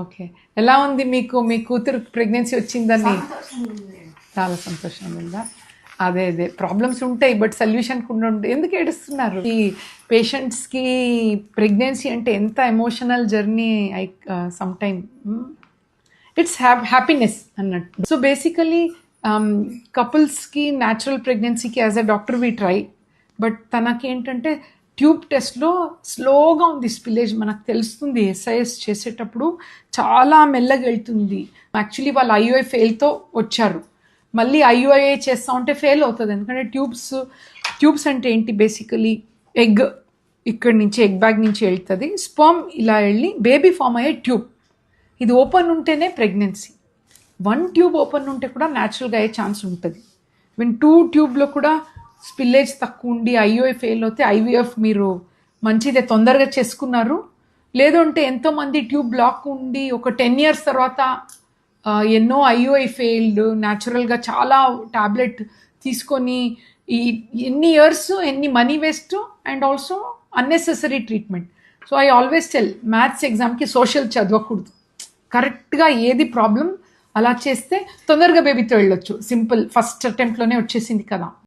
Okay. ఎలా ఉంది మీకు మీ కూతురు ప్రెగ్నెన్సీ వచ్చిందని. చాలా సంతోషంగా ఉందా అదే అదే. ప్రాబ్లమ్స్ ఉంటాయి బట్ సొల్యూషన్ కూడా ఉంటాయి ఎందుకు ఏడుస్తున్నారు? ఈ పేషెంట్స్కి ప్రెగ్నెన్సీ అంటే ఎంత emotional journey I some time it's ha happiness అన్నట్టు. సో బేసికలీ కపుల్స్కి natural ప్రెగ్నెన్సీకి as a doctor we try but తనకేంటంటే tube టెస్ట్లో స్లోగా ఉంది స్పిలేజ్ మనకు తెలుస్తుంది ఎస్ఐఎస్ చేసేటప్పుడు చాలా మెల్లగా వెళ్తుంది. యాక్చువల్లీ వాళ్ళు ఐఓఐ ఫెయిల్తో వచ్చారు. మళ్ళీ ఐఓఐ చేస్తా ఉంటే ఫెయిల్ అవుతుంది. ఎందుకంటే ట్యూబ్స్ ట్యూబ్స్ అంటే ఏంటి? బేసికలీ ఎగ్ ఇక్కడి నుంచి ఎగ్ బ్యాగ్ నుంచి వెళ్తుంది. స్పర్మ్ ఇలా వెళ్ళి బేబీ ఫామ్ అయ్యే ట్యూబ్ ఇది ఓపెన్ ఉంటేనే ప్రెగ్నెన్సీ వన్ ట్యూబ్ ఓపెన్ ఉంటే కూడా న్యాచురల్గా అయ్యే ఛాన్స్ ఉంటుంది. ఈవెన్ టూ ట్యూబ్లో కూడా స్పిల్లేజ్ తక్కువ ఉండి ఐఓఐ ఫెయిల్ అవుతే ఐవీఎఫ్ మీరు మంచిదే తొందరగా చేసుకున్నారు. లేదంటే ఎంతోమంది ట్యూబ్ బ్లాక్ ఉండి ఒక టెన్ ఇయర్స్ తర్వాత ఎన్నో ఐఓఐ ఫెయిల్డ్ న్యాచురల్గా చాలా టాబ్లెట్ తీసుకొని ఈ ఎన్ని ఇయర్స్ ఎన్ని money waste and also unnecessary treatment so I always tell maths ఎగ్జామ్కి సోషల్ చదవకూడదు. కరెక్ట్గా ఏది ప్రాబ్లం అలా చేస్తే తొందరగా బేబీతో వెళ్ళొచ్చు. సింపుల్ ఫస్ట్ అటెంప్ట్లోనే వచ్చేసింది కదా.